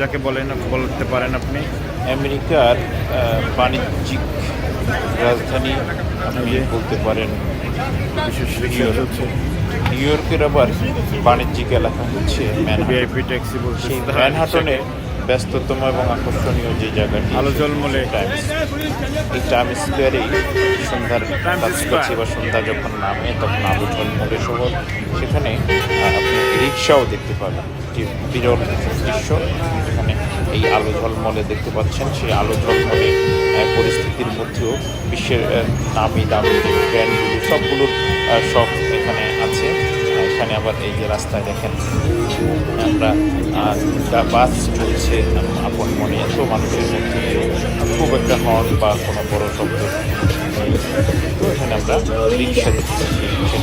যাকে বলেন বলতে পারেন আপনি? আমেরিকার বাণিজ্যিক রাজধানী আপনি বলতে পারেন বিশেষ নিউ ইয়র্কের আবার বাণিজ্যিক এলাকা হচ্ছে ভিআইপি ট্যাক্সি বলছে ম্যানহাটনে ব্যস্ততম এবং আকর্ষণীয় যে জায়গাটি আলো টাইমস এই টাইম স্কোয়ারেই সন্ধ্যার কাছাকাছি বা সন্ধ্যা যখন নামে তখন আলো জলমলে শহর। সেখানে আপনি রিক্সাও দেখতে পাবেন। একটি বিরল দৃশ্য। এখানে এই আলো ঝলমলে দেখতে পাচ্ছেন, সেই আলো ঝলমলে পরিস্থিতির মধ্যেও বিশ্বের নামি দামি যে ব্র্যান্ডগুলো, সবগুলোর সব এখানে আছে। এখানে আবার এই যে রাস্তায় দেখেন, আমরা বাস চলছে। আপন মনে এত মানুষের মধ্যে খুব একটা হর্ন বা কোনো বড় শব্দ তো এখানে আমরা রিক্সা দেখছি রিক্সা